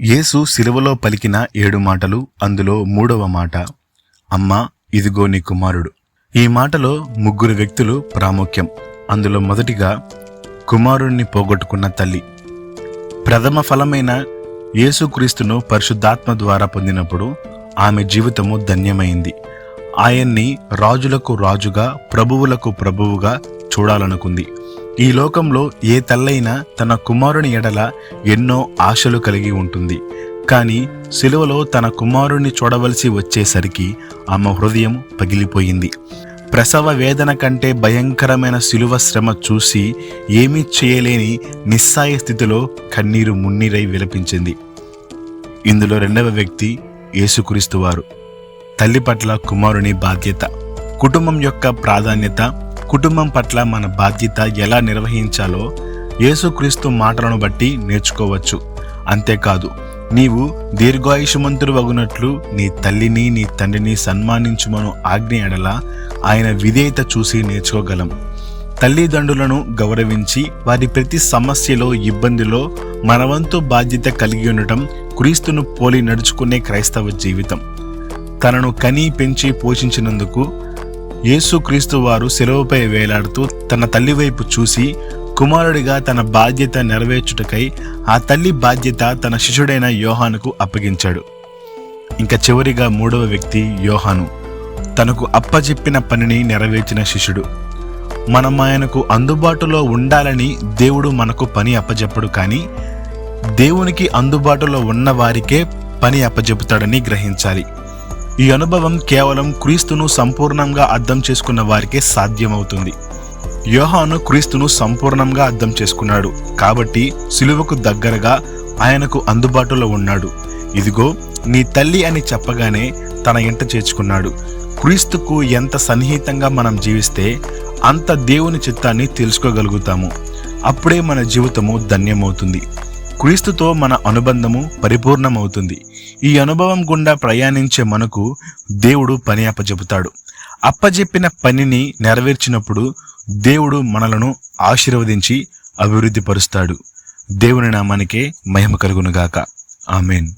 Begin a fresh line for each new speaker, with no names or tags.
యేసు శిలువలో పలికిన ఏడు మాటలు అందులో మూడవ మాట అమ్మా ఇదిగో నీ కుమారుడు. ఈ మాటలో ముగ్గురు వ్యక్తులు ప్రాముఖ్యం. అందులో మొదటిగా కుమారుణ్ణి పోగొట్టుకున్న తల్లి. ప్రథమ ఫలమైన యేసుక్రీస్తును పరిశుద్ధాత్మ ద్వారా పొందినప్పుడు ఆమె జీవితము ధన్యమైంది. ఆయన్ని రాజులకు రాజుగా ప్రభువులకు ప్రభువుగా చూడాలనుకుంది. ఈ లోకంలో ఏ తల్లైనా తన కుమారుని ఎడల ఎన్నో ఆశలు కలిగి ఉంటుంది. కానీ సిలువలో తన కుమారుణ్ణి చూడవలసి వచ్చేసరికి ఆమె హృదయం పగిలిపోయింది. ప్రసవ వేదన కంటే భయంకరమైన శిలువ శ్రమ చూసి ఏమీ చేయలేని నిస్సాయ స్థితిలో కన్నీరు మున్నీరై విలపించింది. ఇందులో రెండవ వ్యక్తి యేసుక్రీస్తు వారు తల్లి పట్ల కుమారుని బాధ్యత. కుటుంబం యొక్క ప్రాధాన్యత కుటుంబం పట్ల మన బాధ్యత ఎలా నిర్వహించాలో యేసుక్రీస్తు మాటలను బట్టి నేర్చుకోవచ్చు. అంతేకాదు నీవు దీర్ఘాయుషమంతుడు వగునట్లు నీ తల్లిని నీ తండ్రిని సన్మానించుమను ఆజ్ఞ ఎడల ఆయన విధేయత చూసి నేర్చుకోగలం. తల్లిదండ్రులను గౌరవించి వారి ప్రతి సమస్యలో ఇబ్బందిలో మనవంతు బాధ్యత కలిగి ఉండటం క్రీస్తును పోలి నడుచుకునే క్రైస్తవ జీవితం. తనను కని పెంచి పోషించినందుకు యేసుక్రీస్తు వారు సెలవుపై వేలాడుతూ తన తల్లి వైపు చూసి కుమారుడిగా తన బాధ్యత నెరవేర్చుటకై ఆ తల్లి బాధ్యత తన శిష్యుడైన యోహానుకు అప్పగించాడు. ఇంకా చివరిగా మూడవ వ్యక్తి యోహాను. తనకు అప్పచెప్పిన పనిని నెరవేర్చిన శిష్యుడు. మనం ఆయనకు అందుబాటులో ఉండాలని దేవుడు మనకు పని అప్పచెప్పడు కానీ దేవునికి అందుబాటులో ఉన్న వారికే పని అప్పచెపుతాడని గ్రహించాలి. ఈ అనుభవం కేవలం క్రీస్తును సంపూర్ణంగా అర్థం చేసుకున్న వారికే సాధ్యమవుతుంది. యోహాను క్రీస్తును సంపూర్ణంగా అర్థం చేసుకున్నాడు. కాబట్టి సిలువకు దగ్గరగా ఆయనకు అందుబాటులో ఉన్నాడు. ఇదిగో నీ తల్లి అని చెప్పగానే తన ఇంట చేర్చుకున్నాడు. క్రీస్తుకు ఎంత సన్నిహితంగా మనం జీవిస్తే అంత దేవుని చిత్తాన్ని తెలుసుకోగలుగుతాము. అప్పుడే మన జీవితము ధన్యమవుతుంది. క్రీస్తుతో మన అనుబంధము పరిపూర్ణమవుతుంది. ఈ అనుభవం గుండా ప్రయాణించే మనకు దేవుడు పని అప్పచెపుతాడు అప్పజెప్పిన పనిని నెరవేర్చినప్పుడు దేవుడు మనలను ఆశీర్వదించి అభివృద్ధి పరుస్తాడు దేవుని నామానికే మహిమ కలుగునుగాక. ఆమెన్.